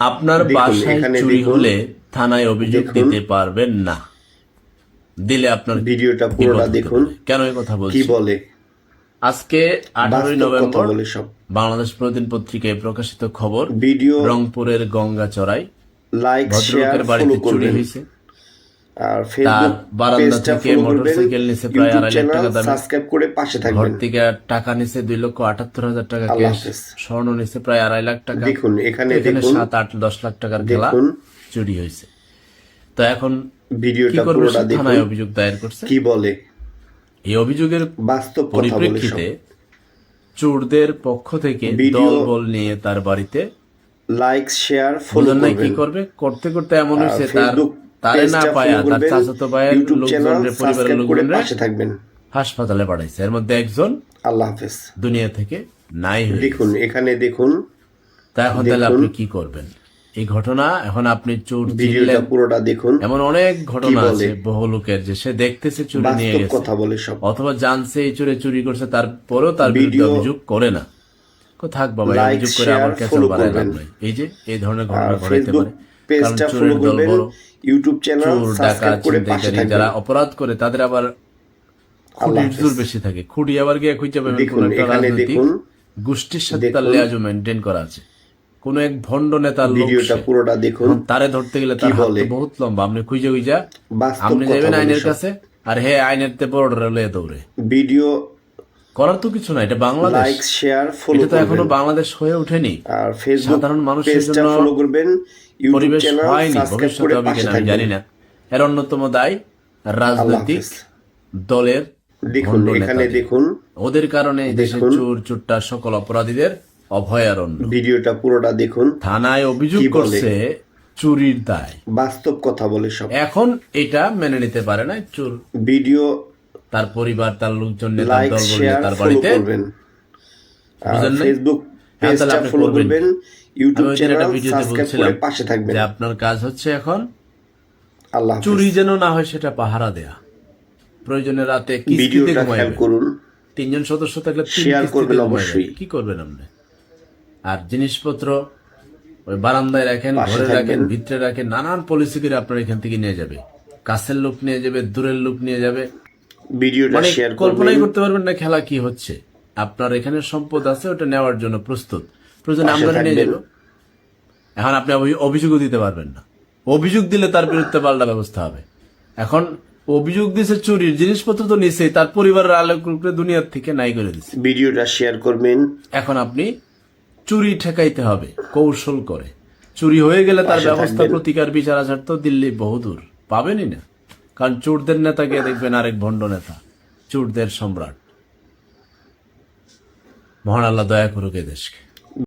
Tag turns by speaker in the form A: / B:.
A: আপনার বাসায় চুরি হলে থানায় অভিযোগ দিতে পারবেন না। দিলে আপনার
B: ভিডিওটা পুরোটা দেখুন।
A: কেন এই কথা
B: কি
A: বলছি
B: বলে?
A: আজকে আঠারোই নভেম্বর বাংলাদেশ প্রতিদিন পত্রিকায় প্রকাশিত খবর
B: ভিডিও
A: রংপুরের গঙ্গাচড়াই
B: লাইক শেয়ার
A: বাড়িতে চুরি হয়েছে।
B: আর ফেসবুক
A: বারান্দা থেকে মোটরসাইকেল নিচে প্রায় আড়াই লাখ টাকা দামে।
B: সাবস্ক্রাইব করে পাশে
A: ঘর থেকে টাকা নিচে দুই লক্ষ আটাত্তর হাজার টাকা ক্যাশ স্বর্ণ নিচে প্রায় আড়াই লাখ টাকা।
B: দেখুন এখানে
A: এখানে সাত আট দশ লাখ টাকার খেলা চুরি হয়েছে। তো এখন
B: ভিডিওটা পুরোটা দেখুন।
A: থানায় অভিযোগ দায়ের করছে।
B: কি বলে?
A: এই অভিযোগের
B: বাস্তব
A: পরিপ্রেক্ষিতে চোরদের পক্ষ থেকে দলবল নিয়ে তার বাড়িতে
B: লাইক শেয়ার ফলো
A: কি করবে? করতে করতে এমন হয়েছে তার তারে না পায়া তার চাচাতো ভাইয়ের লোকজনের পরিবারের
B: সাবস্ক্রাইব পাশে থাকবেন।
A: হাসপাতালে পাঠাইছে। এর মধ্যে একজন
B: আল্লাহ হাফেজ।
A: দুনিয়া থেকে নাই হয়ে
B: দেখুন এখানে দেখুন
A: তা এখন তাহলে আপনি কি করবেন? এই ঘটনা এখন আপনি চোর
B: ভিডিওটা পুরোটা দেখুন।
A: এমন অনেক ঘটনা আছে বহু লোকের যে সে দেখতেছে চুরি নিয়ে গেছে।
B: কথা বলে সব।
A: অথবা জানছে এই চোরে চুরি করছে তারপরেও তার বিরুদ্ধে
B: ভিডিও-
A: অভিযোগ করে না। থাক বাবা এই অভিযোগ করে আমার কাছে লাভ। নাই। এই যে এই ধরনের ঘটনা ঘটাইতে পারে।
B: পেজটা ফলো করবেন ইউটিউব চ্যানেল সাবস্ক্রাইব করে পাশে থাকবেন।
A: যারা অপরাধ করে তাদের আবার খুঁটির বেশি থাকে। খুঁটি আবার গিয়ে খুঁজে পাবেন
B: দেখুন,
A: কোন একটা
B: এখানে
A: রাজনৈতিক
B: দেখুন।
A: গোষ্ঠীর সাথে তার। লেয়াজও মেনটেন করা আছে। কোন এক ভণ্ড নেতার
B: ভিডিওটা পুরোটা দেখুন।
A: তারে ধরতে গেলে তার হাত বহুত লম্বা। আপনি খুঁজে খুঁজা আপনি যাবেন আইনের কাছে আর হে আইনের তে বড় লয়ে দৌড়ে।
B: ভিডিও
A: করার তো কিছু না এটা বাংলাদেশ।
B: লাইক শেয়ার ফলো
A: এটা তো
B: এখনও
A: বাংলাদেশ হয়ে ওঠেনি।
B: আর ফেসবুক
A: সাধারণ মানুষের জন্য
B: ফলো করবেন
A: পরিবেশ হয়নি
B: সাবস্ক্রাইব
A: ভবিষ্যতে
B: করে
A: হবে
B: পাশে
A: কিনা আমি জানি না। এর অন্যতম দায় রাজনৈতিক দলের
B: দেখুন এখানে দেখুন।
A: ওদের কারণে দেশের চোর সকল অপরাধীদের অভয়ারণ্য।
B: ভিডিওটা পুরোটা দেখুন।
A: থানায় অভিযোগ করছে চুরির দায়।
B: বাস্তব কথা বলে সব।
A: এখন এটা মেনে নিতে পারে না চোর।
B: ভিডিও
A: তার পরিবার তার লোকজন তার বাড়িতে।
B: ফেসবুক
A: হ্যাঁ,
B: পেজটা ফলো
A: করবেন।
B: করবেন। ইউটিউব চ্যানেল সাবস্ক্রাইব করে পাশে থাকবেন।
A: যে আপনার কাজ হচ্ছে এখন
B: আল্লাহ
A: চুরি যেন না হয় সেটা পাহারা দেয়া। প্রয়োজনে রাতে কিস্তিতে ঘুমাইবেন।
B: করুন।
A: তিনজন সদস্য থাকলে
B: শেয়ার করবেন অবশ্যই।
A: কি করবেন আপনি? আর জিনিসপত্র ওই বারান্দায় রাখেন ঘরে রাখেন ভিতরে রাখেন নানান পলিসি করে আপনার এখান থেকে নিয়ে যাবে। কাছের লোক নিয়ে যাবে দূরের লোক নিয়ে যাবে।
B: ভিডিওটা
A: মানে
B: শেয়ার
A: কল্পনাই করতে পারবেন না খেলা কি হচ্ছে। আপনার এখানে সম্পদ আছে ওটা নেওয়ার জন্য প্রস্তুত। প্রয়োজনে আমরা নিয়ে। এখন আপনি অভিযোগও দিতে পারবেন না। অভিযোগ দিলে তার বিরুদ্ধে পাল্টা ব্যবস্থা হবে। এখন অভিযোগ দিছে চুরির জিনিসপত্র তো নিছেই তার পরিবারের আলোক রূপে দুনিয়ার থেকে নাই করে দিছে।
B: ভিডিওটা শেয়ার করবেন।
A: এখন আপনি চুরি ঠেকাইতে হবে কৌশল করে। চুরি হয়ে গেলে তার ব্যবস্থা প্রতিকার বিচার আচার তো দিল্লি বহুদূর। পাবেনই না। কারণ চোরদের নেতাকে দেখবেন আরেক ভণ্ড নেতা, চোরদের সম্রাট। মহান আল্লাহ দয়া করুক এ দেশকে।